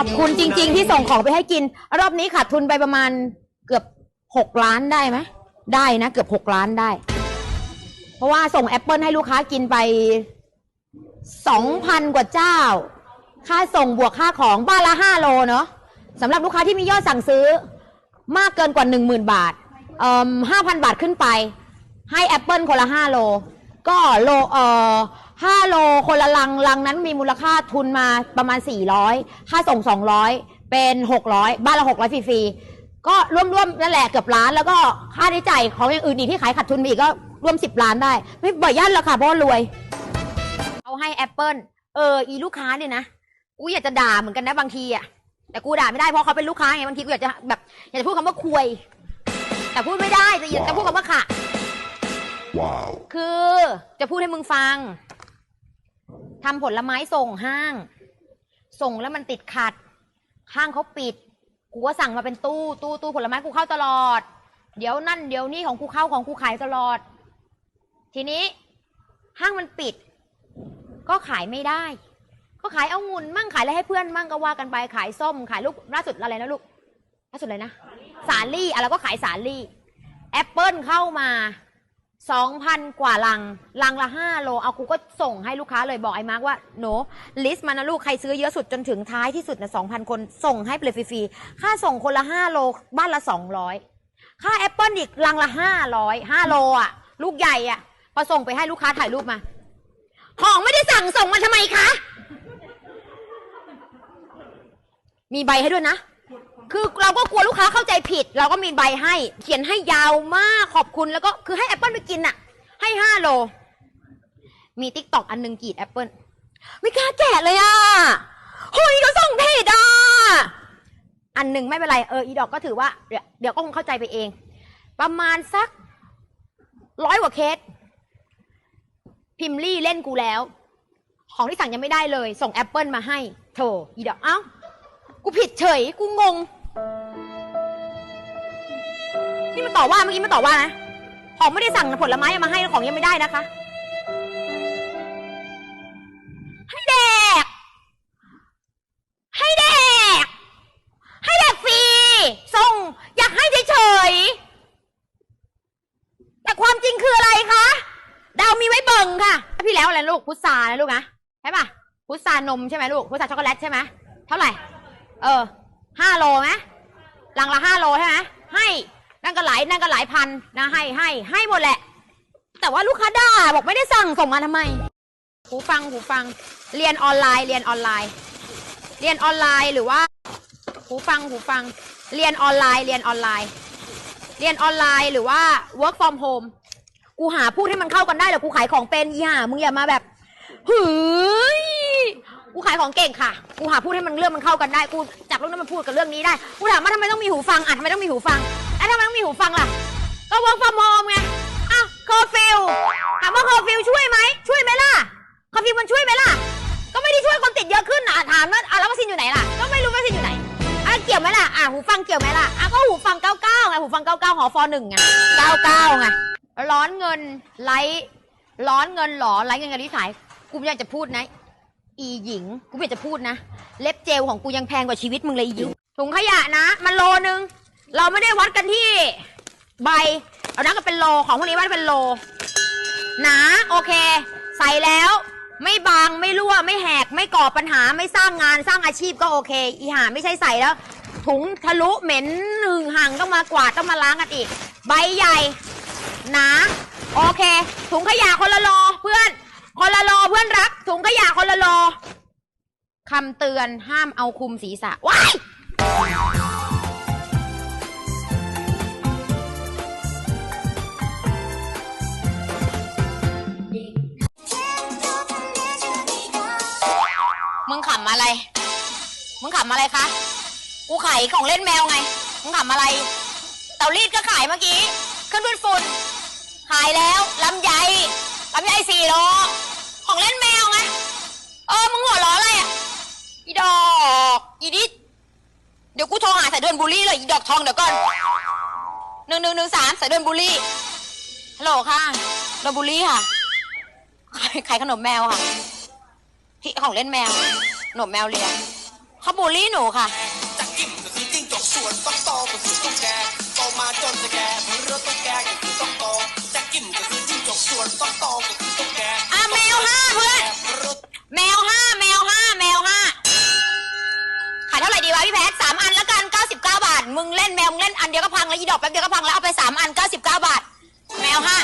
อบคุณจริง ๆ ที่ส่งของไปให้กิน รอบนี้ขาดทุนไปประมาณเกือบหกล้านได้ไหมได้นะเกือบหกล้านได้ เพราะว่าส่งแอปเปิลให้ลูกค้ากินไปสองพันกว่าเจ้า ค่าส่งบวกค่าของบ้านละห้าโลเนาะสำหรับลูกค้าที่มียอดสั่งซื้อ มากเกินกว่าหนึ่งหมื่นบาทเอ่อห้าพันบาทขึ้นไป ให้แอปเปิลคนละห้าโล ก็โลเอ่อ ห้าโลคนละลังลังนั้นมีมูลค่าทุนมาประมาณสี่ร้อยค่าส่งสองร้อยเป็นหกร้อยบ้านละหกร้อยฟรีๆ ก็ร่วมๆ นั่นแหละเกือบล้าน แล้วก็ค่าใช้จ่ายของอย่างอื่นอีกที่ขายขาดทุนไปอีกก็รวมสิบล้านได้ ไม่บ่อยย่านหรอกค่ะเพราะว่ารวย เอาให้แอปเปิลเอออีลูกค้าเนี่ยนะกูอยากจะด่าเหมือนกันนะบางทีอะแต่กูด่าไม่ได้เพราะเขาเป็นลูกค้าไงบางทีกูอยากจะแบบอยากจะพูดคำว่าควยแต่พูดไม่ได้แต่อยากจะพูดคำว่าค่ะ Wow. คือจะพูดให้มึงฟัง ทำผลไม้ส่งห้าง ส่งแล้วมันติดขัด ห้างเขาปิด กูก็สั่งมาเป็นตู้ตู้ตู้ผลไม้กูเข้าตลอด เดี๋ยวนั่นเดี๋ยวนี่ของกูเข้าของกูขายตลอด ทีนี้ ห้างมันปิด ก็ขายไม่ได้ ก็ขายเอางุนมั่งขายอะไรให้เพื่อนมั่งก็ว่ากันไปขายส้มขายลูกล่าสุดอะไรนะลูกล่าสุดอะไรนะ สาลี่อะไรก็ขายสาลี่แอปเปิลเข้ามา สองพันกว่าลัง ลังละห้าโล เอากูก็ส่งให้ลูกค้าเลยบอกไอ้มาร์กว่าหนลิสต์มานะลูก ใครซื้อเยอะสุดจนถึงท้ายที่สุดนะสองพันคน ส่งให้ไปเลยฟรีๆ ค่าส่งคนละห้าโล บ้านละสองร้อยค่าแอปเปิลอีกลังละห้าร้อยห้าโลอะ ลูกใหญ่อะ พอส่งไปให้ลูกค้าถ่ายรูปมา ของไม่ได้สั่งส่งมาทำไมคะ มีใบให้ด้วยนะ คือเราก็กลัวลูกค้าเข้าใจผิด เราก็มีใบให้ เขียนให้ยาวมากขอบคุณแล้วก็คือให้แอปเปิลไปกินน่ะให้ห้าโล มีติ๊กตอกอันหนึ่งกรีดแอปเปิลไม่กล้าแกะเลยอะเฮ้ยเราส่งผิดอะอันหนึ่งไม่เป็นไรเอออีดอกก็ถือว่าเดี๋ยวเดี๋ยวก็คงเข้าใจไปเอง ประมาณสักร้อยกว่าเคสพิมลี่เล่นกูแล้ว ของที่สั่งยังไม่ได้เลย ส่งแอปเปิลมาให้โถอีดอกเอ้า กูผิดเฉย กูงง นี่มันต่อว่าเมื่อกี้มันต่อว่านะ ของไม่ได้สั่งผลไม้มาให้ของยังไม่ได้นะคะให้แดก ให้แดก ให้แดกฟรีส่ง อยากให้เฉยๆแต่ความจริงคืออะไรคะดาวมีไว้เบิ่งค่ะ พี่แล้วอะไรลูกพุทรานะลูกนะใช่ปะพุทรานมใช่ไหมลูกพุทราช็อกโกแลตใช่ไหมเท่าไหร่ เออห้าโลไหมหลังละห้าโลใช่ไหมให้ นั่นก็หลายนั่นก็หลายพันนะให้ให้ให้หมดแหละ แต่ว่าลูกค้าด่าบอกไม่ได้สั่งส่งมาทำไมหูฟังหูฟัง เรียนออนไลน์เรียนออนไลน์ เรียนออนไลน์หรือว่าหูฟังหูฟัง เรียนออนไลน์เรียนออนไลน์ เรียนออนไลน์หรือว่า work from home กูหาพูดให้มันเข้ากันได้เหรอกูขายของเป็นอีห่ามึงอย่ามาแบบเฮ้ยกูขายของเก่งค่ะ กูหาพูดให้มันเรื่องมันเข้ากันได้ กูจับเรื่องนั้นมาพูดกับเรื่องนี้ได้ กูถามว่าทำไมต้องมีหูฟังอะทำไมต้องมีหูฟัง ทำไมต้องมีหูฟังล่ะ ก็ work from home ไงอ้าวคอฟิลถามว่าคอฟิลช่วยไหม ช่วยไหมล่ะคอฟิลมันช่วยไหมล่ะ ก็ไม่ได้ช่วยคนติดเยอะขึ้นอะถามว่าอะแล้ววัคซีนอยู่ไหนล่ะ ก็ไม่รู้วัคซีนอยู่ไหนอะเกี่ยวไหมล่ะอะหูฟังเกี่ยวไหมล่ะอะก็หูฟัง99ไงหูฟัง99หอฟอหนึ่งไง99ไงร้อนเงินไลท์ร้อนเงินหรอไลท์เงินกันที่ขายกูไม่อยากจะพูดนะอีหญิงกูไม่อยากจะพูดนะ เล็บเจลของกูยังแพงกว่าชีวิตมึงเลยอีหญิงถุงขยะนะ มันโลนึง เราไม่ได้วัดกันที่ใบ เรานับกันเป็นโลของพวกนี้วัดเป็นโล หนาโอเค ใส่แล้ว ไม่บางไม่รั่วไม่แหก ไม่ก่อปัญหาไม่สร้างงานสร้างอาชีพก็โอเค อีหาไม่ใช่ใส่แล้ว ถุงทะลุเหม็นหนึ่งห่างต้องมากวาดต้องมาล้างกันอีก ใบใหญ่ หนาโอเค ถุงขยะคนละโลเพื่อน คนละโลเพื่อนรัก ถุงขยะคนละโลคำเตือนห้ามเอาคุมศีรษะว้าย มึงขำอะไรคะ กูขายของเล่นแมวไง มึงขำอะไร เตารีดก็ขายเมื่อกี้ขึ้นพื้นฝุ่นขายแล้วลำไยลำไยสี่โลของเล่นแมวไง เออ มึงหัวล้ออะไรอะ อีดอก อีดิดเดี๋ยวกูโทรหาสายด่วนบุรีเลย อีดอกทองเดี๋ยวก่อนหนึ่งหนึ่งหนึ่งสามสายด่วนบุรีฮัลโหลค่ะด่วนบุรีค่ะ ขายขายขนมแมวค่ะที่ของเล่นแมว ขนมแมวเลีย เขาบูลลี่หนูค่ะ จักกิ้มก็คือจิ้งจกส่วนต้องโตก็คือต้องแกโตมาจนจะแก่เพื่อต้องแก่ก็คือต้องโตจักกิ้มก็คือจิ้งจกส่วนต้องโตก็คือต้องแกอะแมวห้าเพื่อนแมวห้าแมวห้าแมวห้าขายเท่าไหร่ดีวะพี่แพทสามอันล้วกันเก้าสิบเก้าบาท มึงเล่นแมวมึงเล่นอันเดียวก็พังแล้วอีดอกแป๊บเดียวก็พังแล้วเอาไปสามอันเก้าสิบเก้าบาท แมวห้า